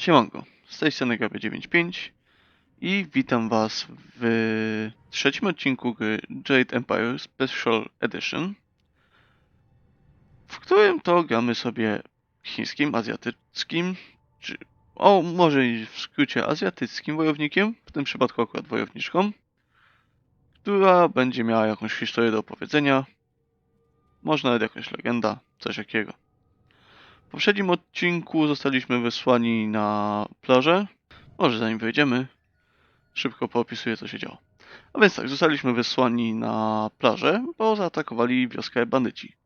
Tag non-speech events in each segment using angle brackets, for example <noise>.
Siemanko, z tej strony GB95 i witam was w trzecim odcinku Jade Empire Special Edition, w którym to gramy sobie chińskim, azjatyckim, czy o może i w skrócie azjatyckim wojownikiem, w tym przypadku akurat wojowniczką, która będzie miała jakąś historię do opowiedzenia, może nawet jakąś legenda, coś takiego. W poprzednim odcinku zostaliśmy wysłani na plażę. Może zanim wejdziemy, szybko poopisuję co się działo. A więc tak, zostaliśmy wysłani na plażę, bo zaatakowali wioskę bandyci.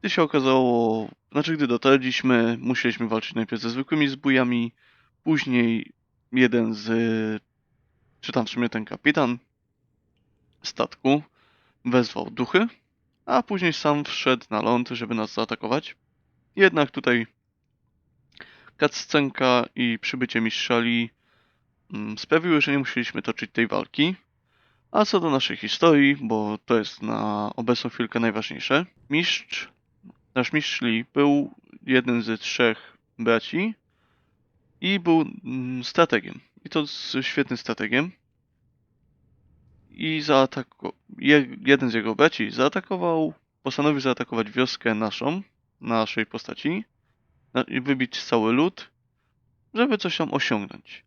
Gdy się okazało, znaczy gdy dotarliśmy, musieliśmy walczyć najpierw ze zwykłymi zbójami, później jeden z, czy tam w sumie ten kapitan statku wezwał duchy, a później sam wszedł na ląd, żeby nas zaatakować. Jednak tutaj cutscenka i przybycie mistrzali mm, sprawiły, że nie musieliśmy toczyć tej walki. A co do naszej historii, bo to jest na obecną chwilkę najważniejsze. Mistrz, nasz mistrz Lee był jednym ze trzech braci i był mm, strategiem. I to z świetnym strategiem. I zaatakował. Jeden z jego braci zaatakował, postanowił zaatakować wioskę naszą, naszej postaci na- i wybić cały lud, żeby coś tam osiągnąć.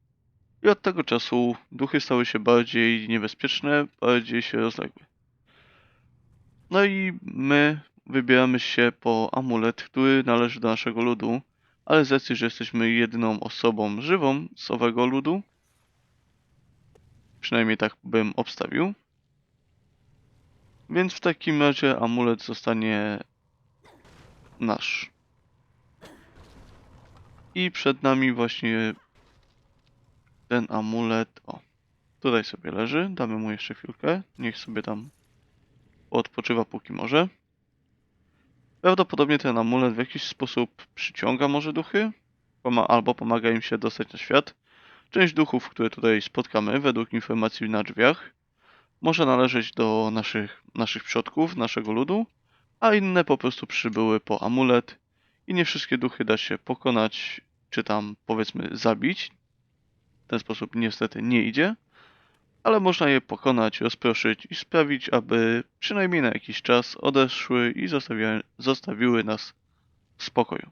I od tego czasu duchy stały się bardziej niebezpieczne, bardziej się rozległy. No i my wybieramy się po amulet, który należy do naszego ludu, ale z racji, że jesteśmy jedyną osobą żywą z owego ludu, przynajmniej tak bym obstawił, więc w takim razie amulet zostanie nasz. I przed nami właśnie ten amulet. O, tutaj sobie leży. Damy mu jeszcze chwilkę. Niech sobie tam odpoczywa póki może. Prawdopodobnie ten amulet w jakiś sposób przyciąga może duchy, albo pomaga im się dostać na świat. Część duchów, które tutaj spotkamy, według informacji na drzwiach, może należeć do naszych, naszych przodków, naszego ludu, a inne po prostu przybyły po amulet i nie wszystkie duchy da się pokonać, czy tam powiedzmy zabić. W ten sposób niestety nie idzie, ale można je pokonać, rozproszyć i sprawić, aby przynajmniej na jakiś czas odeszły i zostawiły, zostawiły nas w spokoju.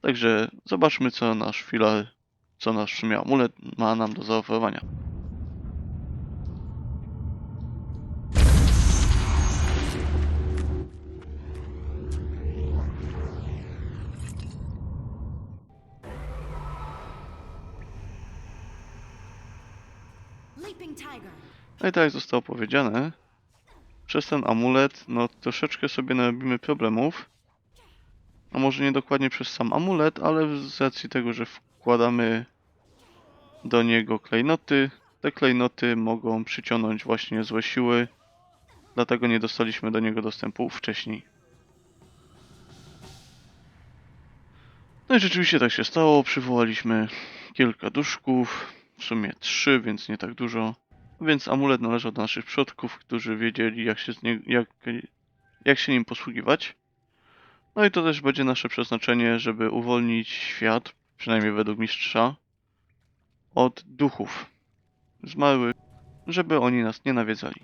Także zobaczmy, co nasz filar, co nasz w amulet ma nam do zaoferowania. No i tak jak zostało powiedziane, przez ten amulet, no troszeczkę sobie narobimy problemów. A może nie dokładnie przez sam amulet, ale z racji tego, że wkładamy do niego klejnoty, te klejnoty mogą przyciągnąć właśnie złe siły, dlatego nie dostaliśmy do niego dostępu wcześniej. No i rzeczywiście tak się stało, przywołaliśmy kilka duszków, w sumie trzy, więc nie tak dużo. Więc amulet należał do naszych przodków, którzy wiedzieli jak się, nie, jak, jak się nim posługiwać. No i to też będzie nasze przeznaczenie, żeby uwolnić świat, przynajmniej według mistrza, od duchów zmarłych, żeby oni nas nie nawiedzali.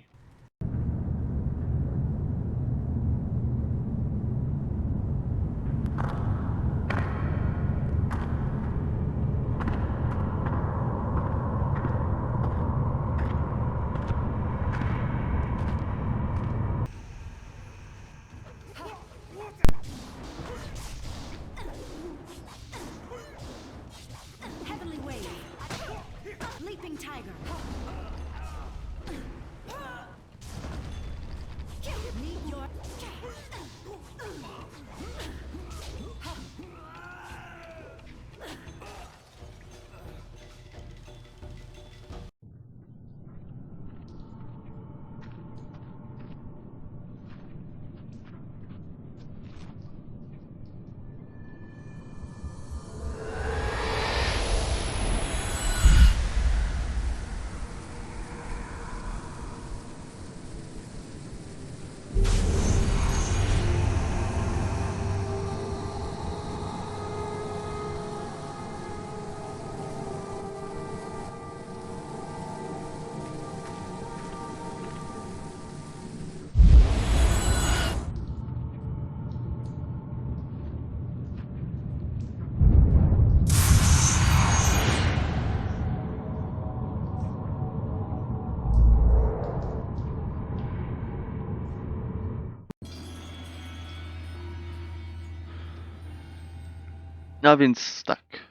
A więc tak.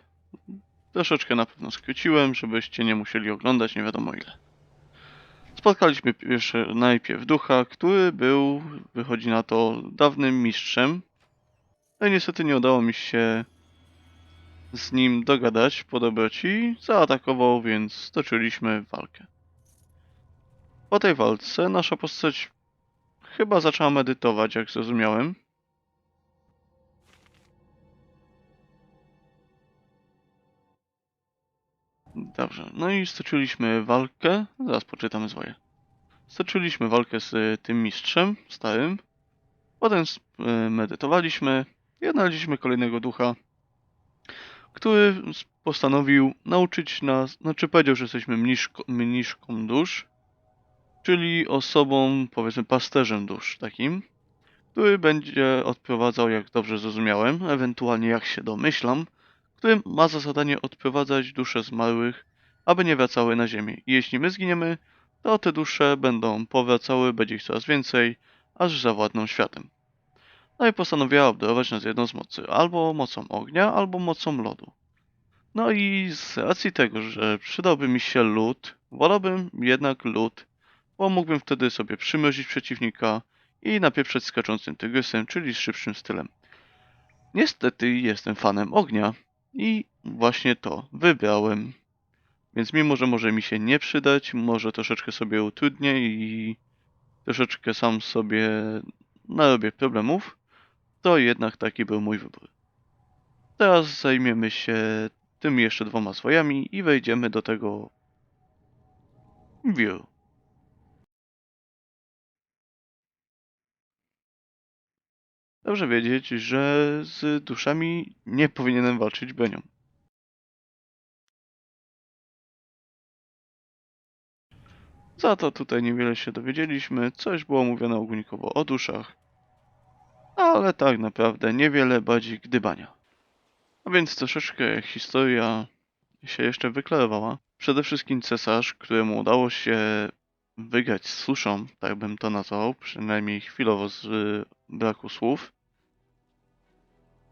Troszeczkę na pewno skróciłem, żebyście nie musieli oglądać nie wiadomo ile. Spotkaliśmy pierwsze, najpierw ducha, który był, wychodzi na to, dawnym mistrzem. No i niestety nie udało mi się z nim dogadać po dobroci. Zaatakował, więc stoczyliśmy walkę. Po tej walce nasza postać chyba zaczęła medytować, jak zrozumiałem. Dobrze, no i stoczyliśmy walkę. Zaraz poczytamy zwoje. Stoczyliśmy walkę z y, tym mistrzem starym. Potem y, medytowaliśmy i odnaleźliśmy kolejnego ducha, który postanowił nauczyć nas, znaczy powiedział, że jesteśmy mniszko, mniszką dusz, czyli osobą, powiedzmy, pasterzem dusz takim, który będzie odprowadzał, jak dobrze zrozumiałem, ewentualnie jak się domyślam, który ma za zadanie odprowadzać dusze zmarłych, aby nie wracały na ziemię. I jeśli my zginiemy, to te dusze będą powracały, będzie ich coraz więcej, aż zawładną światem. No i postanowiła obdarować nas jedną z mocy, albo mocą ognia, albo mocą lodu. No i z racji tego, że przydałby mi się lód, wolałbym jednak lód, bo mógłbym wtedy sobie przymrozić przeciwnika i napieprzeć skaczącym tygrysem, czyli szybszym stylem. Niestety jestem fanem ognia i właśnie to wybrałem. Więc mimo, że może mi się nie przydać, może troszeczkę sobie utrudnię i troszeczkę sam sobie narobię problemów, to jednak taki był mój wybór. Teraz zajmiemy się tymi jeszcze dwoma swojami i wejdziemy do tego view. Dobrze wiedzieć, że z duszami nie powinienem walczyć bronią. Za to tutaj niewiele się dowiedzieliśmy, coś było mówione ogólnikowo o duszach, ale tak naprawdę niewiele bardziej gdybania. A więc troszeczkę historia się jeszcze wyklarowała. Przede wszystkim cesarz, któremu udało się wygrać z suszą, tak bym to nazwał, przynajmniej chwilowo z braku słów,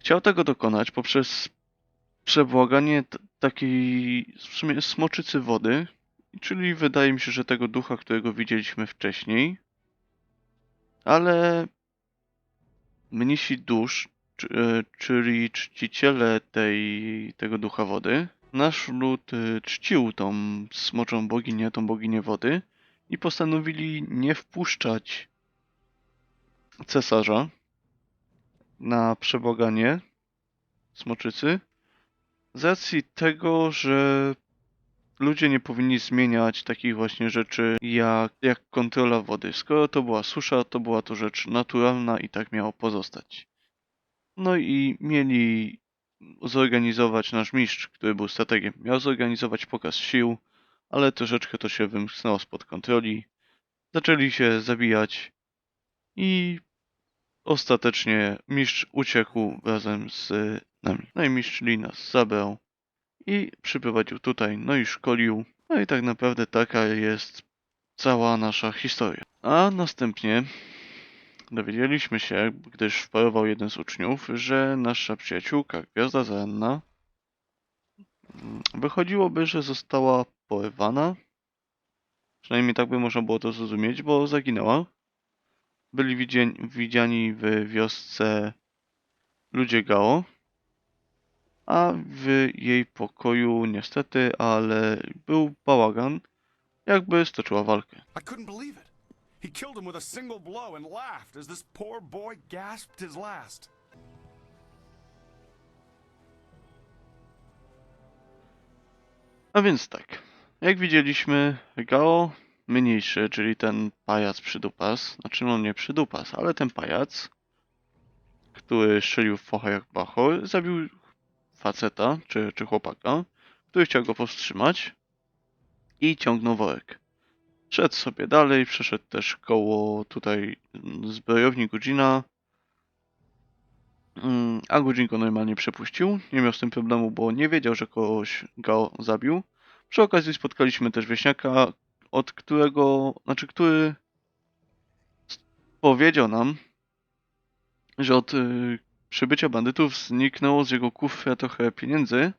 chciał tego dokonać poprzez przebłaganie takiej w sumie smoczycy wody, czyli wydaje mi się, że tego ducha, którego widzieliśmy wcześniej, ale mnisi dusz, e, czyli czciciele tej, tego ducha wody, nasz lud e, czcił tą smoczą boginię, tą boginię wody i postanowili nie wpuszczać cesarza na przebłaganie smoczycy z racji tego, że ludzie nie powinni zmieniać takich właśnie rzeczy jak, jak kontrola wody. Skoro to była susza, to była to rzecz naturalna i tak miało pozostać. No i mieli zorganizować nasz mistrz, który był strategiem. Miał zorganizować pokaz sił, ale troszeczkę to się wymknęło spod kontroli. Zaczęli się zabijać i ostatecznie mistrz uciekł razem z nami. No i mistrz Lee nas zabrał i przyprowadził tutaj, no i szkolił. No i tak naprawdę taka jest cała nasza historia. A następnie dowiedzieliśmy się, gdyż wparował jeden z uczniów, że nasza przyjaciółka, Gwiazda Zaranna, mm, wychodziłoby, że została porwana. Przynajmniej tak by można było to zrozumieć, bo zaginęła. Byli widziani, w wiosce ludzie Gao, a w jej pokoju niestety, ale był bałagan, jakby stoczyła walkę. I couldn't believe it. He killed him with a single blow and laughed as this poor boy gasped his last. A więc tak, jak widzieliśmy, Gao mniejszy, czyli ten pajac przydupas, znaczy no nie przydupas, ale ten pajac, który strzelił w focha jak bachor, zabił faceta, czy, czy chłopaka, który chciał go powstrzymać i ciągnął worek. Szedł sobie dalej, przeszedł też koło tutaj zbrojowni Gudzina, Mm, a Gujin go normalnie przepuścił. Nie miał z tym problemu, bo nie wiedział, że kogoś go zabił. Przy okazji spotkaliśmy też wieśniaka, od którego, znaczy, który powiedział nam, że od y, przybycia bandytów zniknęło z jego kufra trochę pieniędzy,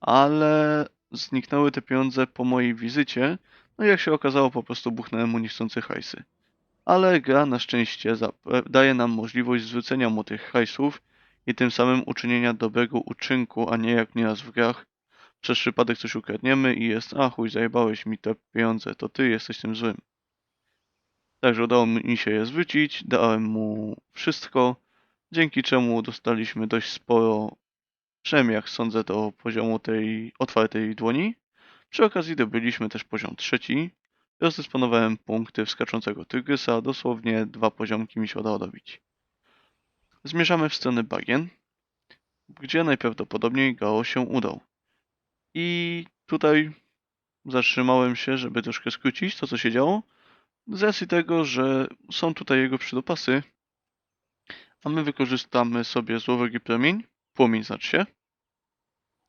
ale zniknęły te pieniądze po mojej wizycie, no i jak się okazało po prostu buchnąłem mu niechcący hajsy. Ale gra na szczęście daje nam możliwość zwrócenia mu tych hajsów i tym samym uczynienia dobrego uczynku, a nie jak nieraz w grach. Przez przypadek coś ukradniemy i jest, a chuj, zajebałeś mi te pieniądze, to ty jesteś tym złym. Także udało mi się je zwrócić, dałem mu wszystko, dzięki czemu dostaliśmy dość sporo, przynajmniej jak sądzę, do poziomu tej otwartej dłoni. Przy okazji dobyliśmy też poziom trzeci. Rozdysponowałem punkty wskaczącego tygrysa, dosłownie dwa poziomki mi się udało dobić. Zmierzamy w stronę bagien, gdzie najprawdopodobniej Gao się udał. I tutaj zatrzymałem się, żeby troszkę skrócić to, co się działo. Z racji tego, że są tutaj jego przydopasy, a my wykorzystamy sobie złowek i promień, płomień znaczy się,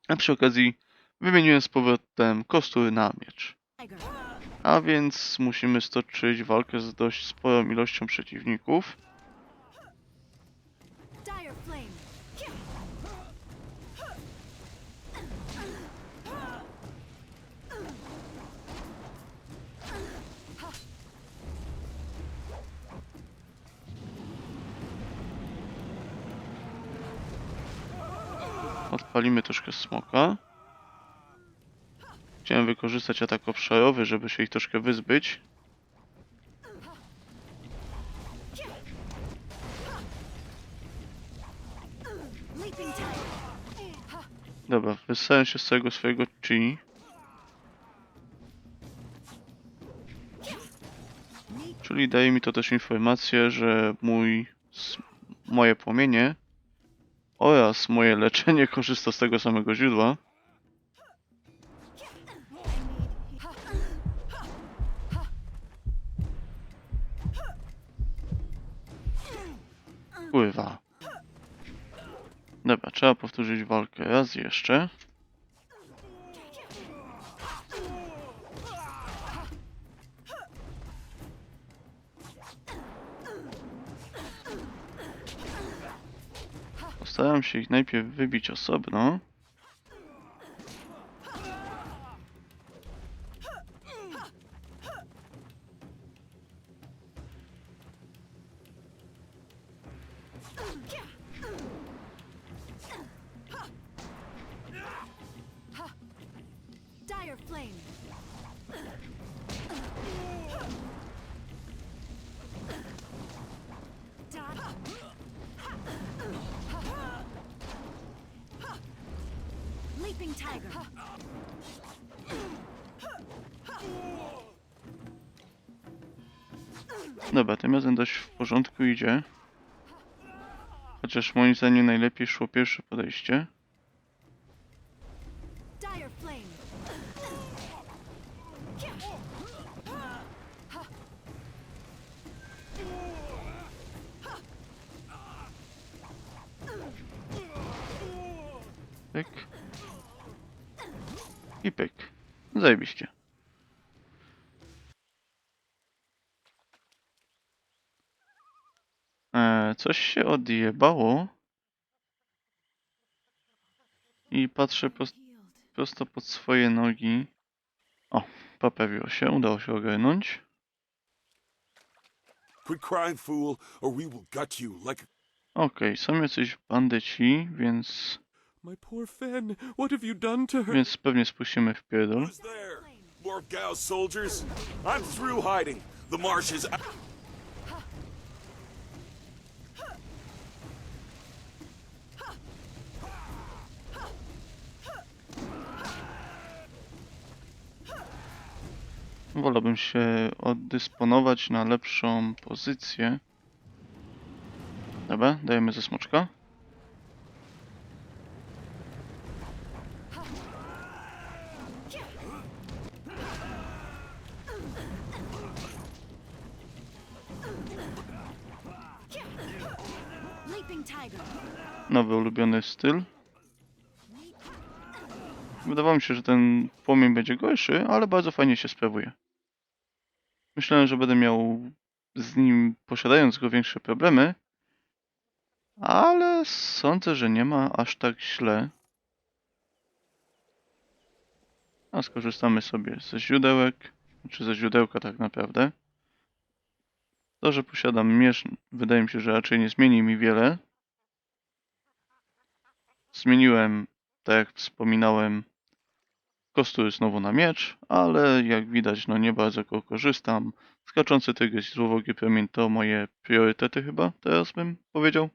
a przy okazji wymieniłem z powrotem kostur na miecz. A więc musimy stoczyć walkę z dość sporą ilością przeciwników. Odpalimy troszkę smoka. Chciałem wykorzystać atak obszarowy, żeby się ich troszkę wyzbyć. Dobra, wysłałem się z całego swojego chi. Czyli daje mi to też informację, że mój, moje płomienie oraz moje leczenie korzysta z tego samego źródła. Pływa. Dobra, trzeba powtórzyć walkę raz jeszcze. Postaram się ich najpierw wybić osobno. Dire flame. Tiger. Dobra, tym razem dość w porządku idzie. Chociaż moim zdaniem najlepiej szło pierwsze podejście. Zajebiście. E, coś się odjebało. I patrzę Healed. prosto pod swoje nogi. O, poprawiło się, udało się ogarnąć. Okej, są jacyś bandyci, więc, My poor Fen, what have you done to her? więc pewnie spuścimy w pierdol. Gao's soldiers? I'm through hiding. The marsh is out. Wolałbym się oddysponować na lepszą pozycję. Dobra, dajemy ze smoczka. Nowy ulubiony styl. Wydawało mi się, że ten płomień będzie gorszy, ale bardzo fajnie się sprawuje. Myślałem, że będę miał z nim, posiadając go, większe problemy, Ale sądzę, że nie ma aż tak źle. A skorzystamy sobie ze źródełek, czy ze źródełka tak naprawdę. To, że posiadam miecz, wydaje mi się, że raczej nie zmieni mi wiele. Zmieniłem, tak jak wspominałem, kostury znowu na miecz, ale jak widać, no nie bardzo go korzystam. Skaczący tygrys i złowogi promień to moje priorytety chyba, teraz bym powiedział.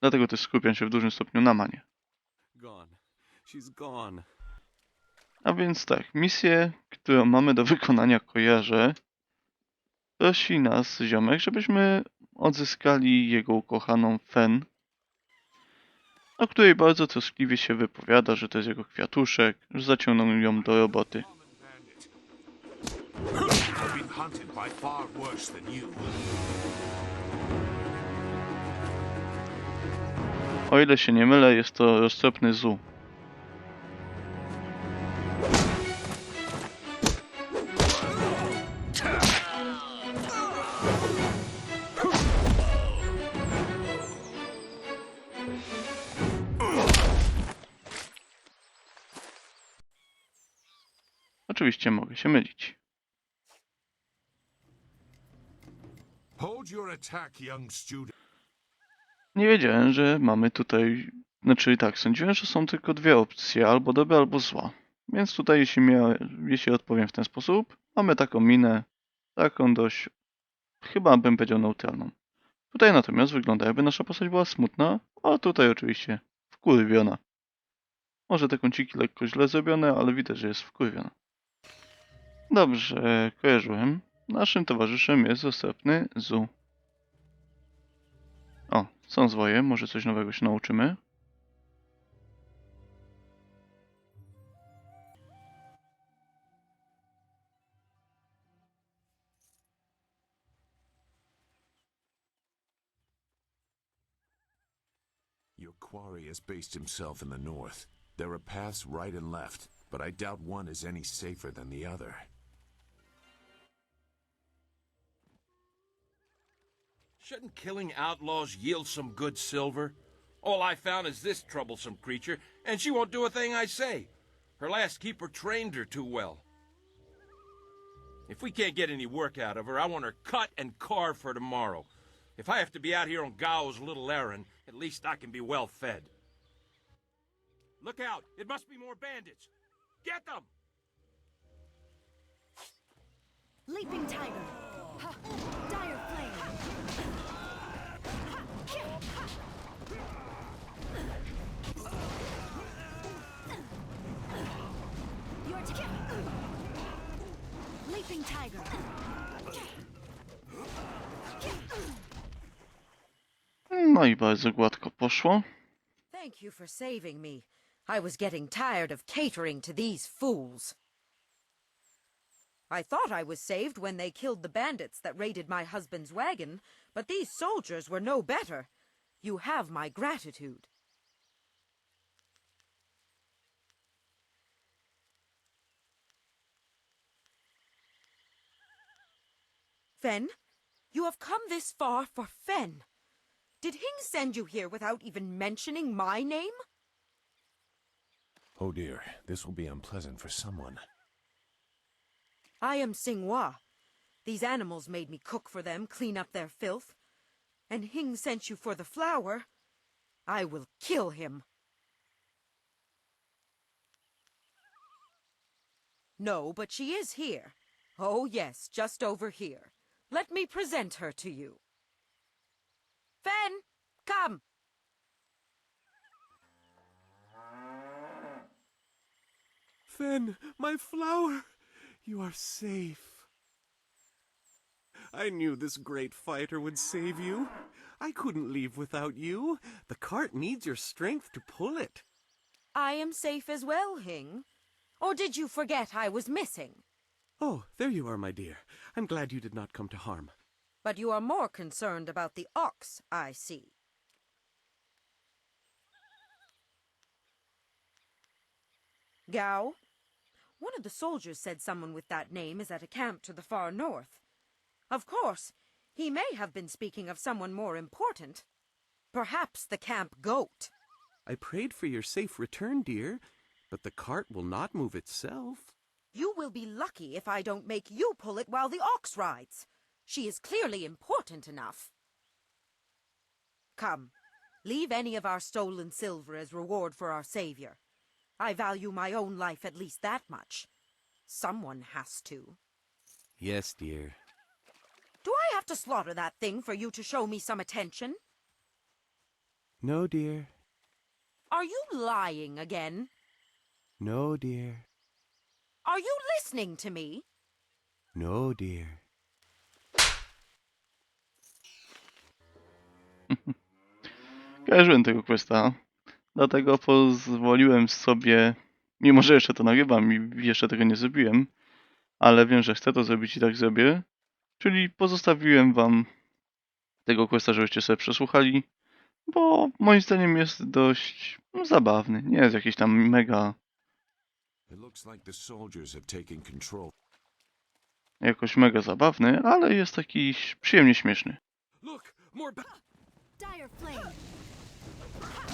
Dlatego też skupiam się w dużym stopniu na manie. A więc tak, misję, którą mamy do wykonania kojarzę. Prosi nas ziomek, żebyśmy odzyskali jego ukochaną Fen, o której bardzo troskliwie się wypowiada, że to jest jego kwiatuszek, że zaciągnął ją do roboty. O ile się nie mylę, jest to roztropny Zu. Oczywiście mogę się mylić. Nie wiedziałem, że mamy tutaj. Znaczy tak, sądziłem, że są tylko dwie opcje, albo dobra, albo zła. Więc tutaj, jeśli, mia... jeśli odpowiem w ten sposób, mamy taką minę, taką dość, chyba bym powiedział neutralną. Tutaj natomiast wygląda, jakby nasza postać była smutna, a tutaj oczywiście wkurwiona. Może te kąciki lekko źle zrobione, ale widać, że jest wkurwiona. Dobrze, kojarzyłem. Naszym towarzyszem jest roztropny Zu. O, są zwoje, może coś nowego się nauczymy. Quarry has based himself in the north. There are paths right and left, but I doubt one is any safer than the other. Shouldn't killing outlaws yield some good silver? All I found is this troublesome creature, and she won't do a thing I say. Her last keeper trained her too well. If we can't get any work out of her, I want her cut and carved for tomorrow. If I have to be out here on Gao's little errand, at least I can be well fed. Look out! It must be more bandits! Get them! Leaping tiger. Leaping tiger. No i bardzo gładko poszło. Thank you for saving me. I was getting tired of catering to these fools. I thought I was saved when they killed the bandits that raided my husband's wagon, but these soldiers were no better. You have my gratitude. Fen, you have come this far for Fen. Did Hing send you here without even mentioning my name? Oh dear, this will be unpleasant for someone. I am Singhua. These animals made me cook for them, clean up their filth. And Hing sent you for the flower. I will kill him. No, but she is here. Oh, yes, just over here. Let me present her to you. Fen, come. Fen, my flower! You are safe. I knew this great fighter would save you. I couldn't leave without you. The cart needs your strength to pull it. I am safe as well, Hing. Or did you forget I was missing? Oh, there you are, my dear. I'm glad you did not come to harm. But you are more concerned about the ox, I see. Gao? One of the soldiers said someone with that name is at a camp to the far north. Of course, he may have been speaking of someone more important. Perhaps the camp goat. I prayed for your safe return, dear, but the cart will not move itself. You will be lucky if I don't make you pull it while the ox rides. She is clearly important enough. Come, leave any of our stolen silver as reward for our savior. I value my own life at least that much. Someone has to. Yes, dear. Do I have to slaughter that thing for you to show me some attention? No, dear. Are you lying again? No, dear. Are you listening to me? No, dear. <laughs> Kojarzyłem tego questa, dlatego pozwoliłem sobie, mimo że jeszcze to nagrywam i jeszcze tego nie zrobiłem, ale wiem, że chcę to zrobić i tak zrobię, czyli pozostawiłem wam tego questa, żebyście sobie przesłuchali, bo moim zdaniem jest dość no, zabawny, nie jest jakiś tam mega jakoś mega zabawny, ale jest taki przyjemnie śmieszny.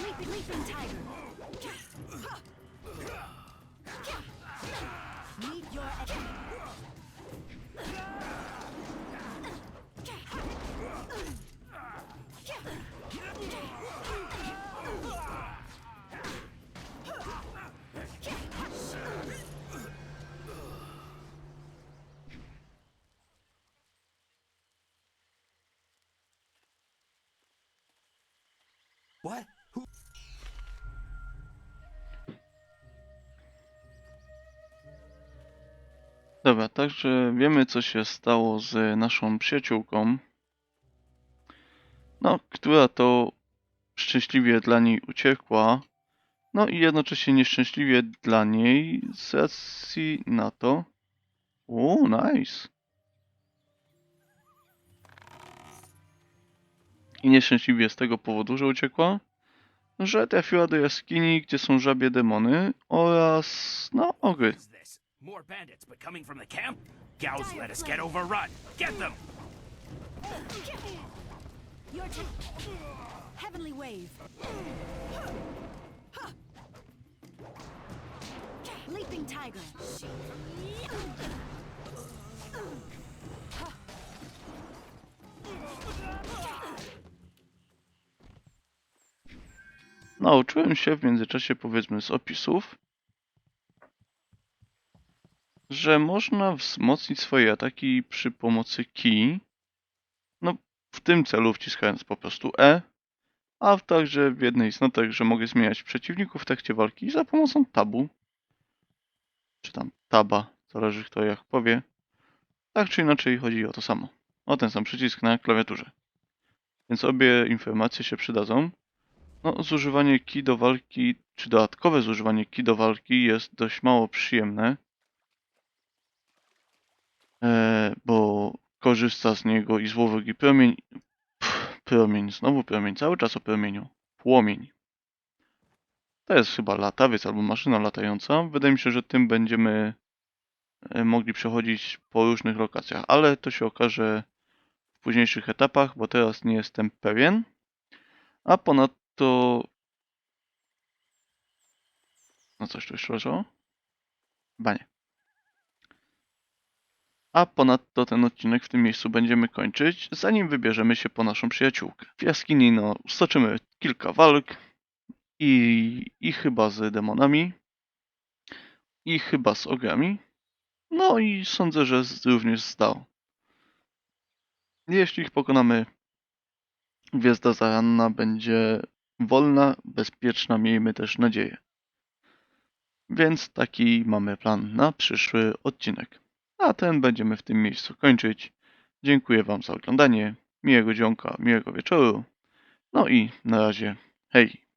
Leaping, leaping tiger. Meet your What? Dobra, także wiemy, co się stało z naszą przyjaciółką. No, która to szczęśliwie dla niej uciekła. No i jednocześnie nieszczęśliwie dla niej z racji na to. O, nice. I nieszczęśliwie z tego powodu, że uciekła, że trafiła do jaskini, gdzie są żabie demony oraz, no, ogry. Is this? More bandits, but coming from the camp? Gals let us get overrun. Get them! Your turn. Heavenly wave. Leaping tiger. Nauczyłem się w międzyczasie, powiedzmy, z opisów, że można wzmocnić swoje ataki przy pomocy key. No, w tym celu wciskając po prostu E, a także w jednej z notek, że mogę zmieniać przeciwników w trakcie walki za pomocą tabu. Czy tam taba, zależy kto jak powie. Tak czy inaczej chodzi o to samo. O ten sam przycisk na klawiaturze. Więc obie informacje się przydadzą. No, zużywanie ki do walki, czy dodatkowe zużywanie ki do walki jest dość mało przyjemne, bo korzysta z niego i złowek i promień, pff, promień, znowu promień, cały czas o promieniu, płomień. To jest chyba latawiec albo maszyna latająca. Wydaje mi się, że tym będziemy e, mogli przechodzić po różnych lokacjach, ale to się okaże w późniejszych etapach, bo teraz nie jestem pewien. A ponadto No coś tu jeszcze leżało? Chyba nie. A ponadto ten odcinek w tym miejscu będziemy kończyć, zanim wybierzemy się po naszą przyjaciółkę. W jaskini no, stoczymy kilka walk i, i chyba z demonami, i chyba z ogrami. No i sądzę, że również z Dao. Jeśli ich pokonamy, Gwiazda Zaranna będzie wolna, bezpieczna, miejmy też nadzieję. Więc taki mamy plan na przyszły odcinek. A ten będziemy w tym miejscu kończyć. Dziękuję Wam za oglądanie. Miłego dzionka, miłego wieczoru. No i na razie. Hej!